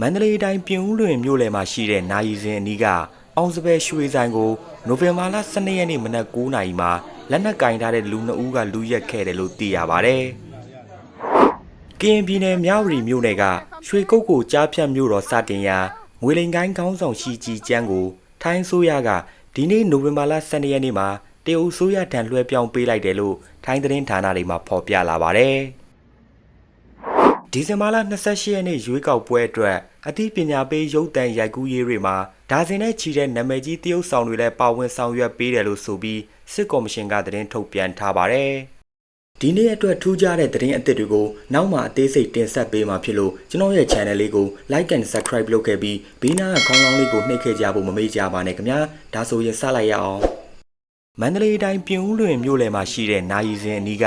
မန္တလေးတိုင်းပြင်ဦးလွင်မြို့လယ်မှာရှိတဲ့နာယီစင်အနီးကအောင်စပယ်ရွှေဆိုင်ကိုနိုဝင်ဘာလ12ရက်နေ့မနက်9:00နာရီမှာလက်နက်ကင်ထားတဲ့လူနှစ်ဦးကလူရက်ခဲ့တယ်လို့သိရပါဗျ။ကရင်ပြည်နယ်မြဝတီမြို့နယ်ကရွှေကုတ်ကိုကြားဖြတ်မြို့တော်စတင်ရာငွေလိန်ကိုင်းခေါင်းဆောင်ရှိကြီးကျန်းကိုထိုင်းဆိုးရကဒီနေ့နိုဝင်ဘာလ12ရက်နေ့မှာတရုတ်ဆိုးရတံလွှဲပြောင်းပေးလိုက်တယ်လို့ထိုင်းသတင်းဌာနတွေမှာဖော်ပြလာပါတယ်။ ဒီဇင်ဘာလ28ရက်နေ့ရွေးကောက်ပွဲအတွက်အသိပညာပေးရုပ်တံရိုက်ကူးရေးတွေမှာဒါဇင်နဲ့ချီတဲ့နာမည်ကြီးတရုတ်ဆောင်တွေလည်းပါဝင်ဆောင်ရွက်ပေးတယ်လို့ဆိုပြီးစစ်ကော်မရှင်ကသတင်းထုတ်ပြန်ထားပါတယ်။ဒီနေ့အတွက်ထူးခြားတဲ့သတင်းအသစ်တွေကိုနောက်မှအသေးစိတ်တင်ဆက်ပေးမှာဖြစ်လို့ကျွန်တော်ရဲ့ channel လေးကို like and subscribe လုပ်ခဲ့ပြီးဘေးနားကခေါင်းလောင်းလေးကိုနှိပ်ခဲ့ကြဖို့မမေ့ကြပါနဲ့ခင်ဗျာ။ဒါဆိုရင်စလိုက်ရအောင်။မန္တလေးတိုင်းပြင်ဦးလွင်မြို့လယ်မှာရှိတဲ့နာယီစင်အနီးက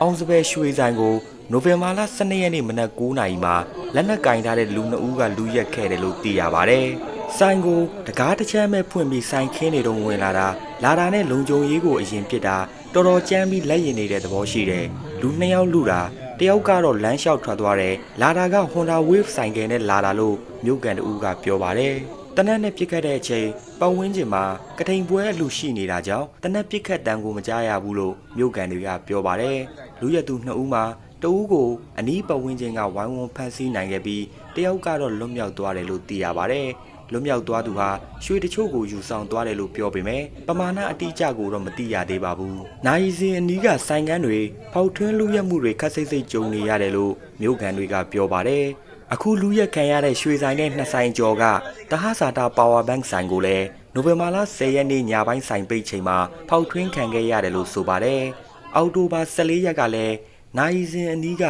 အောင်စပယ်ရွှေဆိုင်ကိုနိုဝင်ဘာလ12ရက်နေ့မနက်9:00နာရီမှာလက်နက်ကင်ထားတဲ့လူနှစ်ဦးကလူရက်ခဲ့တယ်လို့သိရပါဗျ။ဆိုင်ကိုတကားတစ်ချမ်းပဲဖွင့်ပြီးဆိုင်ခင်းနေတော့ဝင်လာတာလာတာနဲ့လုံကြုံရေးကိုအရင်ပစ်တာတော်တော်ကြမ်းပြီးလက်ရင်နေတဲ့သဘောရှိတယ်။လူနှစ်ယောက်လူတာတယောက်ကတော့လမ်းလျှောက်ထွက်သွားတယ်။လာတာက Honda Wave ဆိုင်ကယ်နဲ့လာတာလို့မြို့ကန်တူကပြောပါတယ်။ တနက်နဲ့ပြစ်ခတ်တဲ့အချိန်ပတ်ဝန်းကျင်မှာကထိန်ပွဲအလူရှိနေတာကြောင့်တနက်ပြစ်ခတ်တန်းကိုမကြားရဘူးလို့မြို့ကန်တွေကပြောပါတယ်။လူရက်သူနှစ်ဦးမှာတဦးကိုအနီးပတ်ဝန်းကျင်ကဝိုင်းဝန်းဖမ်းဆီးနိုင်ခဲ့ပြီးတယောက်ကတော့လွတ်မြောက်သွားတယ်လို့သိရပါတယ်။လွတ်မြောက်သွားသူဟာရွှေတချို့ကိုယူဆောင်သွားတယ်လို့ပြောပေမဲ့ပမာဏအတိအကျကိုတော့မသိရသေးပါဘူး။နိုင်စင်အနီးကဆိုင်ကန်းတွေဖောက်ထွင်းလူရက်မှုတွေခက်စိတ်စိတ်ကြုံနေရတယ်လို့မြို့ကန်တွေကပြောပါတယ်။ အခုလူရက်ခံရတဲ့ရွှေဆိုင်နဲ့နှစ်ဆိုင်ကျော်ကတဟဇာတာပါဝါဘန့်ဆိုင်ကိုလည်းနိုဝင်ဘာလ10ရက်နေ့ညပိုင်းဆိုင်ပိတ်ချိန်မှာဖောက်ထွင်းခံခဲ့ရတယ်လို့ဆိုပါတယ်။အောက်တိုဘာ14ရက်ကလည်းနိုင်စင်အနီးက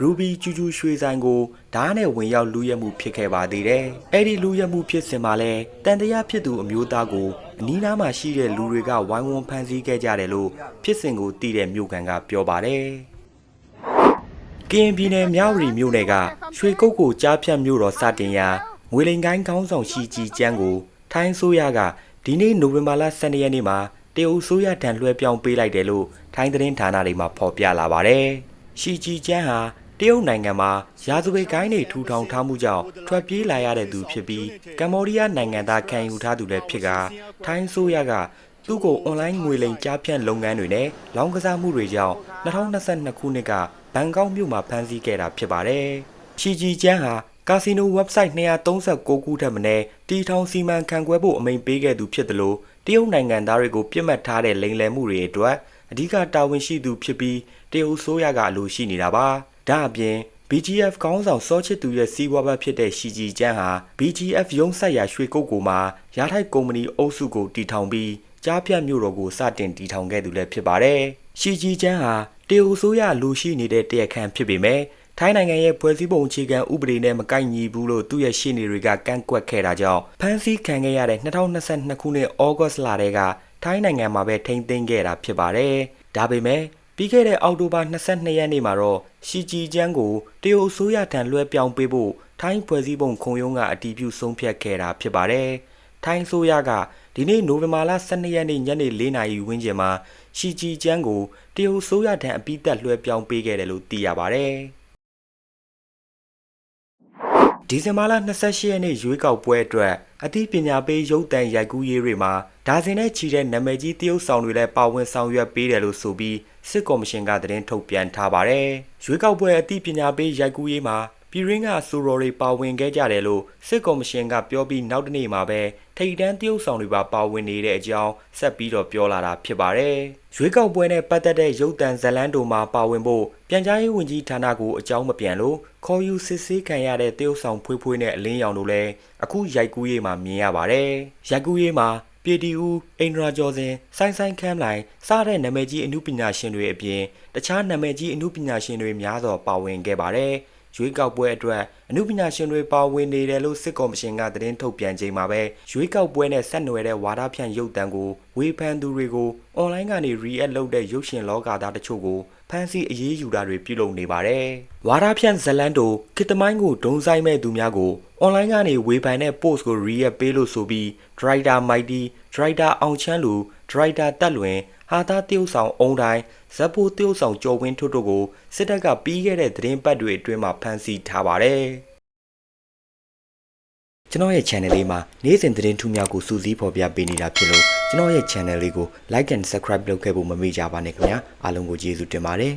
ရူဘီကျူကျူရွှေဆိုင်ကိုဓားနဲ့ဝင်ရောက်လူရက်မှုဖြစ်ခဲ့ပါသေးတယ်။အဲ့ဒီလူရက်မှုဖြစ်စဉ်မှာလည်းတန်တရားဖြစ်သူအမျိုးသားကိုအနီးနားမှာရှိတဲ့လူတွေကဝိုင်းဝန်းဖမ်းဆီးခဲ့ကြတယ်လို့ဖြစ်စဉ်ကိုသိတဲ့မြို့ကန်ကပြောပါတယ်။ ကရင်ပြည်နယ်မြဝတီမြို့နယ်ကရွှေကုတ်ကိုကြားဖြတ်မြို့တော်စတင်ရာငွေလိန်ကိုင်းခေါင်းဆောင်ရှိကြီးကျန်းကိုထိုင်းဆိုးရကဒီနေ့နိုဝင်ဘာလ12ရက်နေ့မှာတရုတ်ဆိုးရတံလွှဲပြောင်းပေးလိုက်တယ်လို့ထိုင်းသတင်းဌာနတွေမှာဖော်ပြလာပါတယ်။ရှိကြီးကျန်းဟာတရုတ်နိုင်ငံမှာရာဇဝတ်ကိုင်းတွေထူထောင်ထားမှုကြောင့်ထွက်ပြေးလာရတဲ့သူဖြစ်ပြီးကမ္ဘောဒီးယားနိုင်ငံသားခံယူထားသူလည်းဖြစ်ကထိုင်းဆိုးရကသူ့ကိုအွန်လိုင်းငွေလိမ်ကြားဖြတ်လုပ်ငန်းတွေနဲ့လောင်းကစားမှုတွေကြောင့်2022ခုနှစ်က ဘန်ကောက်မြို့မှာဖမ်းဆီးခဲ့တာဖြစ်ပါတယ်။ချီဂျီကျန်းဟာကာစီနို website 239ခုထက်မနည်းတီထောင်စီမံခန့်ခွဲဖို့အမိန့်ပေးခဲ့သူဖြစ်တယ်လို့တရုတ်နိုင်ငံသားတွေကိုပြစ်မှတ်ထားတဲ့လိမ်လည်မှုတွေအတွက်အဓိကတာဝန်ရှိသူဖြစ်ပြီးတရုတ်ဆိုးရကအလိုရှိနေတာပါ။ဒါအပြင် BGF ကောင်းဆောင်စောချစ်သူရဲ့စီးပွားဘက်ဖြစ်တဲ့ရှီဂျီကျန်းဟာ BGF ရုံးဆက်ရာရွှေကုတ်ကိုမှာရာထိုက်ကုမ္ပဏီအုပ်စုကိုတီထောင်ပြီးကြားဖြတ်မြို့တော်ကိုစတင်တီထောင်ခဲ့သူလည်းဖြစ်ပါတယ်။ရှီဂျီကျန်းဟာ တရုတ်ဆိုးရလူရှိနေတဲ့တရခန့်ဖြစ်ပေမဲ့ထိုင်းနိုင်ငံရဲ့ဖွဲ့စည်းပုံအခြေခံဥပဒေနဲ့မကိုက်ညီဘူးလို့သူ့ရဲ့ရှေ့နေတွေကကန့်ကွက်ခဲ့တာကြောင့်ဖမ်းဆီးခံခဲ့ရတဲ့2022ခုနှစ်ဩဂတ်စ်လတည်းကထိုင်းနိုင်ငံမှာပဲထိန်းသိမ်းခဲ့တာဖြစ်ပါတယ်။ဒါပေမဲ့ပြီးခဲ့တဲ့အောက်တိုဘာ22ရက်နေ့မှာတော့ရှီဂျီကျန်းကိုတရုတ်အစိုးရထံလွှဲပြောင်းပေးဖို့ထိုင်းဖွဲ့စည်းပုံခုံရုံးကအတည်ပြုဆုံးဖြတ်ခဲ့တာဖြစ်ပါတယ်။ ထိုင်းအစိုးရကဒီနေ့နိုဝင်ဘာလ12ရက်နေ့ညနေ4နာရီဝန်းကျင်မှာရှီဂျီကျန်းကိုတရုတ်အစိုးရထံအပိသက်လွှဲပြောင်းပေးခဲ့တယ်လို့သိရပါတယ်။ဒီဇင်ဘာလ28ရက်နေ့ရွေးကောက်ပွဲအတွက်အသိပညာပေးရုပ်တံရိုက်ကူးရေးတွေမှာဒါဇင်နဲ့ချီတဲ့နာမည်ကြီးတရုတ်ဆောင်တွေလည်းပါဝင်ဆောင်ရွက်ပေးတယ်လို့ဆိုပြီးစစ်ကော်မရှင်ကသတင်းထုတ်ပြန်ထားပါတယ်။ရွေးကောက်ပွဲအသိပညာပေးရိုက်ကူးရေးမှာ ပြည်ရင်းကအဆိုတော်တွေပါဝင်ခဲ့ကြတယ်လို့စစ်ကော်မရှင်ကပြောပြီးနောက်တနေ့မှာပဲထိပ်တန်းတရုတ်ဆောင်တွေပါပါဝင်နေတဲ့အကြောင်းဆက်ပြီးတော့ပြောလာတာဖြစ်ပါတယ်။ရွေးကောက်ပွဲနဲ့ပတ်သက်တဲ့ရုပ်တံဇလန်းတို့မှာပါဝင်ဖို့ပြန်ကြားရေးဝန်ကြီးဌာနကိုအကြောင်းမပြန်လို့ခေါ်ယူစစ်ဆေးခံရတဲ့တရုတ်ဆောင်ဖွေးဖွေးနဲ့အလင်းရောင်တို့လည်းအခုရိုက်ကူးရေးမှာမြင်ရပါတယ်။ရိုက်ကူးရေးမှာပြည်တီဦးအိန္ဒြာကျော်စင်ဆိုင်းဆိုင်းခမ်းလိုင်စတဲ့နာမည်ကြီးအမှုပညာရှင်တွေအပြင်တခြားနာမည်ကြီးအမှုပညာရှင်တွေများစွာပါဝင်ခဲ့ပါတယ်။ ရွေးကောက်ပွဲအတွက်အမှုပညာရှင်တွေပါဝင်နေတယ်လို့စစ်ကော်မရှင်ကသတင်းထုတ်ပြန်ချိန်မှာပဲရွေးကောက်ပွဲနဲ့ဆက်နွယ်တဲ့ဝါဒဖြန့်ရုပ်သံကိုဝေဖန်သူတွေကိုအွန်လိုင်းကနေ react လုပ်တဲ့ရုပ်ရှင်လောကသားတချို့ကိုဖမ်းဆီးအရေးယူတာတွေပြုလုပ်နေပါတယ်။ဝါဒဖြန့်ဇလန်းတို့ကစ်တမိုင်းကိုဒုံဆိုင်မဲ့သူများကိုအွန်လိုင်းကနေဝေဖန်တဲ့ post ကို react ပေးလို့ဆိုပြီး driver mighty driver အောင်ချမ်းလူ driver တက်လွင် ဟာသားတရုတ်ဆောင်အုံတိုင်းဇက်ဖိုးတရုတ်ဆောင်ကျော်ဝင်းထွတ်တို့ကိုစစ်တပ်ကပြီးခဲ့တဲ့သတင်းပတ်တွေအတွင်းမှာဖမ်းဆီးထားပါတယ်။ကျွန်တော်ရဲ့ channel လေးမှာနေ့စဉ်သတင်းထူးများကိုစူးစီးဖော်ပြပေးနေတာဖြစ်လို့ကျွန်တော်ရဲ့ channel လေးကို like and subscribe လုပ်ခဲ့ဖို့မမေ့ကြပါနဲ့ခင်ဗျာအားလုံးကိုကျေးဇူးတင်ပါတယ်